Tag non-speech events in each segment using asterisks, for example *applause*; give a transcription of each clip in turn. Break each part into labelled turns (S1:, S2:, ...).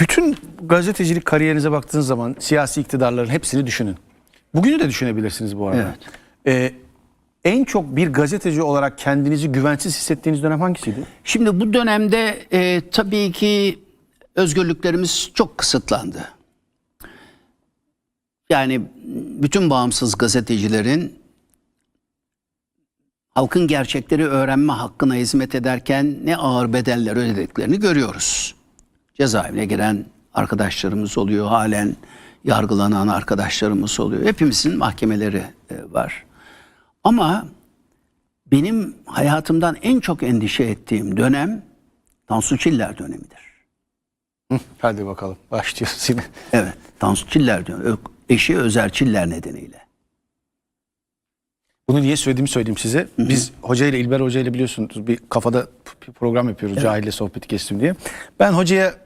S1: Bütün gazetecilik kariyerinize baktığınız zaman siyasi iktidarların hepsini düşünün. Bugünü de düşünebilirsiniz bu arada. Ee, en çok bir gazeteci olarak kendinizi güvensiz hissettiğiniz dönem hangisiydi?
S2: Şimdi bu dönemde e, tabii ki özgürlüklerimiz çok kısıtlandı. Yani bütün bağımsız gazetecilerin halkın gerçekleri öğrenme hakkına hizmet ederken ne ağır bedeller ödediklerini görüyoruz. Cezaevine giren arkadaşlarımız oluyor, halen yargılanan arkadaşlarımız oluyor. Hepimizin mahkemeleri e, var. Ama benim hayatımdan en çok endişe ettiğim dönem Tansu Çiller dönemidir.
S1: Hadi bakalım başlıyoruz yine.
S2: Evet, Tansu Çiller dönemi. Eşi Özer Çiller nedeniyle.
S1: Bunu niye söylediğimi söyleyeyim size. Biz hoca ile İlber Hoca ile biliyorsunuz bir kafada bir program yapıyoruz cahille sohbeti kestim diye. Ben hocaya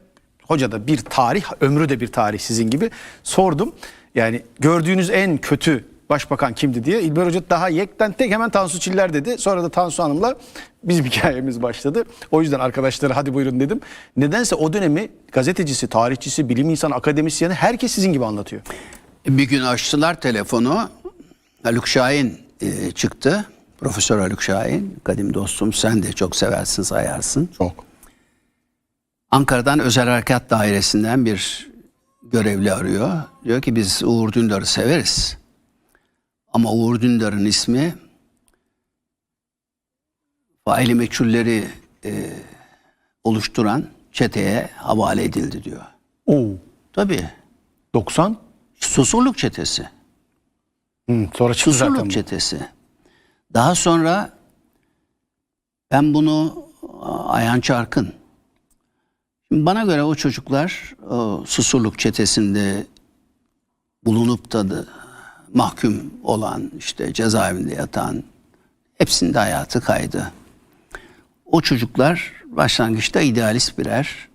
S1: hoca da bir tarih ömrü de bir tarih sizin gibi sordum. Yani gördüğünüz en kötü başbakan kimdi diye. İlber Hoca daha yekten tek hemen Tansu Çiller dedi. Sonra da Tansu Hanım'la bizim *laughs* hikayemiz başladı. O yüzden arkadaşlara hadi buyurun dedim. Nedense o dönemi gazetecisi, tarihçisi, bilim insanı, akademisyeni herkes sizin gibi anlatıyor.
S2: Bir gün açtılar telefonu. Haluk Şahin e, çıktı. Profesör Haluk Şahin. Kadim dostum sen de çok seversin sayarsın.
S1: Çok.
S2: Ankara'dan Özel Harekat Dairesi'nden bir görevli arıyor. Diyor ki biz Uğur Dündar'ı severiz. Ama Uğur Dündar'ın ismi faili meçhulleri e, oluşturan çeteye havale edildi diyor.
S1: Oo.
S2: Tabii.
S1: 90.
S2: Susurluk çetesi.
S1: Hı, sonra çıktı zaten.
S2: Susurluk
S1: bu.
S2: çetesi. Daha sonra ben bunu Ayhan Çarkın. Bana göre o çocuklar o Susurluk çetesinde bulunup da, da mahkum olan işte cezaevinde yatan hepsinde hayatı kaydı. O çocuklar başlangıçta idealist birer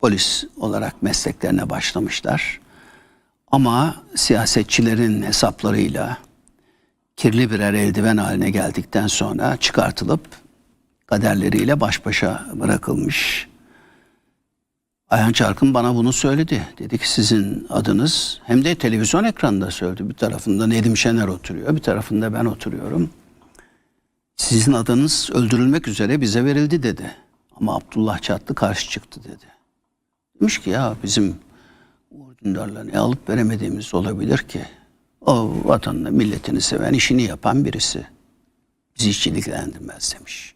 S2: polis olarak mesleklerine başlamışlar. Ama siyasetçilerin hesaplarıyla kirli birer eldiven haline geldikten sonra çıkartılıp kaderleriyle baş başa bırakılmış. Ayhan Çarkın bana bunu söyledi. Dedi ki sizin adınız hem de televizyon ekranında söyledi. Bir tarafında Nedim Şener oturuyor, bir tarafında ben oturuyorum. Sizin adınız öldürülmek üzere bize verildi dedi. Ama Abdullah Çatlı karşı çıktı dedi. Demiş ki ya bizim Uğur Dündar'la ne alıp veremediğimiz olabilir ki? O vatanını, milletini seven, işini yapan birisi. Bizi hiç ilgilendirmez demiş.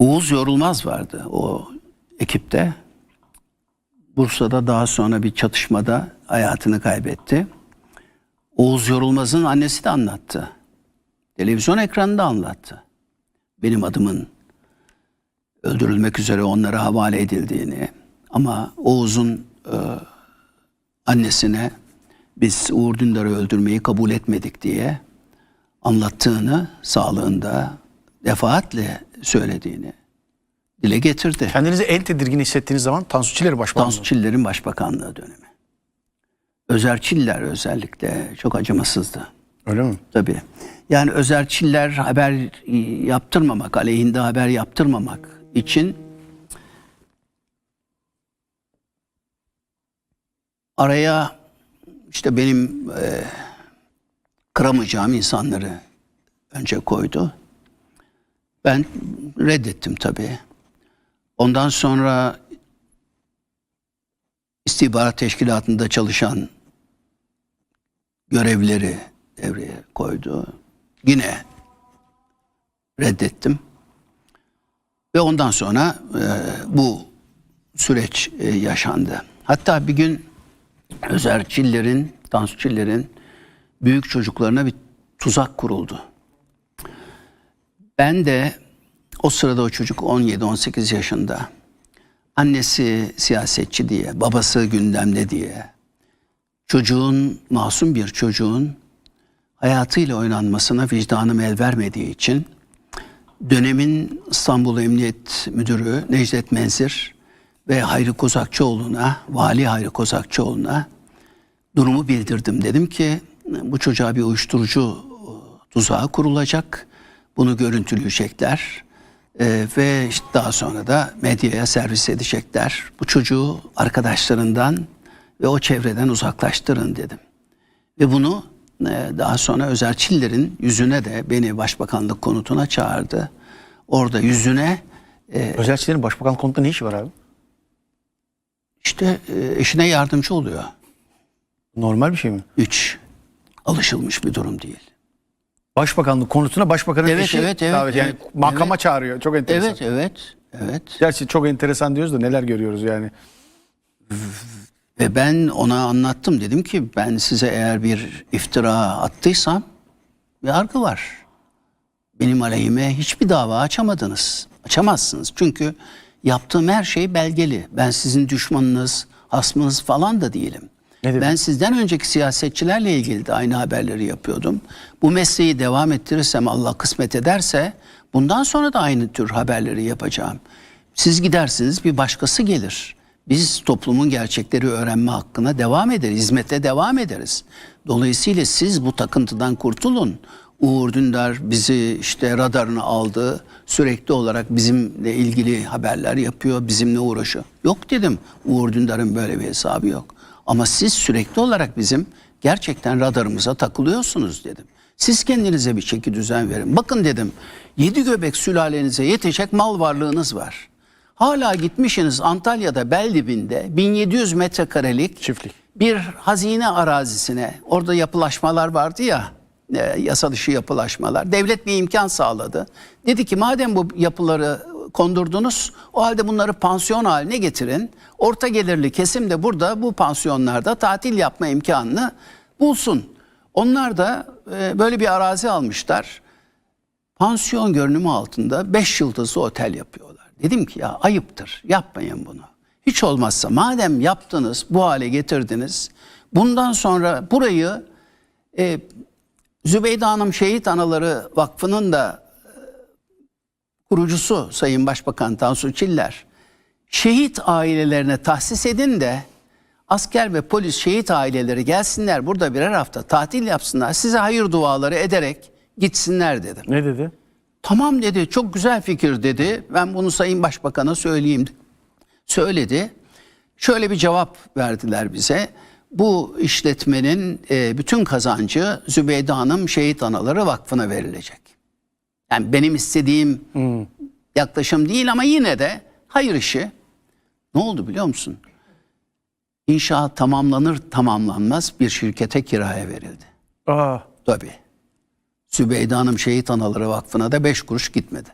S2: Uğuz Yorulmaz vardı o ekipte. Bursa'da daha sonra bir çatışmada hayatını kaybetti. Oğuz Yorulmaz'ın annesi de anlattı. Televizyon ekranında anlattı. Benim adımın öldürülmek üzere onlara havale edildiğini ama Oğuz'un e, annesine biz Uğur Dündar'ı öldürmeyi kabul etmedik diye anlattığını sağlığında defaatle söylediğini dile getirdi.
S1: Kendinizi en tedirgin hissettiğiniz zaman Tansu Çiller'i başbakan
S2: Tansu Çiller'in başbakanlığı dönemi. Özer Çiller özellikle çok acımasızdı.
S1: Öyle mi?
S2: Tabii. Yani Özer Çiller haber yaptırmamak, aleyhinde haber yaptırmamak için araya işte benim e, kıramayacağım insanları önce koydu. Ben reddettim tabii. Ondan sonra istihbarat teşkilatında çalışan görevleri devreye koydu. Yine reddettim. Ve ondan sonra e, bu süreç e, yaşandı. Hatta bir gün Özer Çiller'in, Tansu Çiller'in büyük çocuklarına bir tuzak kuruldu. Ben de o sırada o çocuk 17-18 yaşında. Annesi siyasetçi diye, babası gündemde diye. Çocuğun, masum bir çocuğun hayatıyla oynanmasına vicdanım el vermediği için dönemin İstanbul Emniyet Müdürü Necdet Menzir ve Hayri Kozakçıoğlu'na, Vali Hayri Kozakçıoğlu'na durumu bildirdim. Dedim ki bu çocuğa bir uyuşturucu tuzağı kurulacak. Bunu görüntüleyecekler. Ee, ve işte daha sonra da medyaya servis edecekler. Bu çocuğu arkadaşlarından ve o çevreden uzaklaştırın dedim. Ve bunu e, daha sonra Özer Çiller'in yüzüne de beni başbakanlık konutuna çağırdı. Orada yüzüne e,
S1: Özel Çilerin başbakan konutta ne işi var abi?
S2: işte e, eşine yardımcı oluyor.
S1: Normal bir şey mi?
S2: Üç. Alışılmış bir durum değil.
S1: Başbakanlık konutuna başbakanın
S2: Evet,
S1: eşi
S2: evet, evet,
S1: davet yani
S2: evet.
S1: makama
S2: Evet.
S1: çağırıyor. Çok enteresan.
S2: Evet, evet, evet.
S1: Gerçi çok enteresan diyoruz da neler görüyoruz yani.
S2: Ve ben ona anlattım. Dedim ki ben size eğer bir iftira attıysam yargı var. Benim aleyhime hiçbir dava açamadınız. Açamazsınız. Çünkü yaptığım her şey belgeli. Ben sizin düşmanınız, hasmınız falan da değilim.
S1: Ne?
S2: Ben sizden önceki siyasetçilerle ilgili de aynı haberleri yapıyordum. Bu mesleği devam ettirirsem Allah kısmet ederse bundan sonra da aynı tür haberleri yapacağım. Siz gidersiniz bir başkası gelir. Biz toplumun gerçekleri öğrenme hakkına devam ederiz, hizmete devam ederiz. Dolayısıyla siz bu takıntıdan kurtulun. Uğur Dündar bizi işte radarına aldı. Sürekli olarak bizimle ilgili haberler yapıyor, bizimle uğraşıyor. Yok dedim. Uğur Dündar'ın böyle bir hesabı yok. Ama siz sürekli olarak bizim gerçekten radarımıza takılıyorsunuz dedim. Siz kendinize bir çeki düzen verin. Bakın dedim yedi göbek sülalenize yetecek mal varlığınız var. Hala gitmişsiniz Antalya'da bel dibinde 1700 metrekarelik
S1: Çiftlik.
S2: bir hazine arazisine orada yapılaşmalar vardı ya e, yasa dışı yapılaşmalar. Devlet bir imkan sağladı. Dedi ki madem bu yapıları kondurdunuz o halde bunları pansiyon haline getirin. Orta gelirli kesim de burada bu pansiyonlarda tatil yapma imkanını bulsun. Onlar da e, böyle bir arazi almışlar. Pansiyon görünümü altında 5 yıldızlı otel yapıyorlar. Dedim ki ya ayıptır yapmayın bunu. Hiç olmazsa madem yaptınız bu hale getirdiniz bundan sonra burayı e, Zübeyde Hanım Şehit Anaları Vakfı'nın da kurucusu Sayın Başbakan Tansu Çiller şehit ailelerine tahsis edin de asker ve polis şehit aileleri gelsinler burada birer hafta tatil yapsınlar size hayır duaları ederek gitsinler dedim.
S1: Ne dedi?
S2: Tamam dedi çok güzel fikir dedi. Ben bunu Sayın Başbakan'a söyleyeyim. Söyledi. Şöyle bir cevap verdiler bize. Bu işletmenin e, bütün kazancı Zübeyde Hanım Şehit Anaları Vakfı'na verilecek. Yani benim istediğim yaklaşım değil ama yine de hayır işi. Ne oldu biliyor musun? İnşaat tamamlanır tamamlanmaz bir şirkete kiraya verildi.
S1: Aa,
S2: Tabii. Sübeyde Hanım Şehit Anaları Vakfı'na da beş kuruş gitmedi.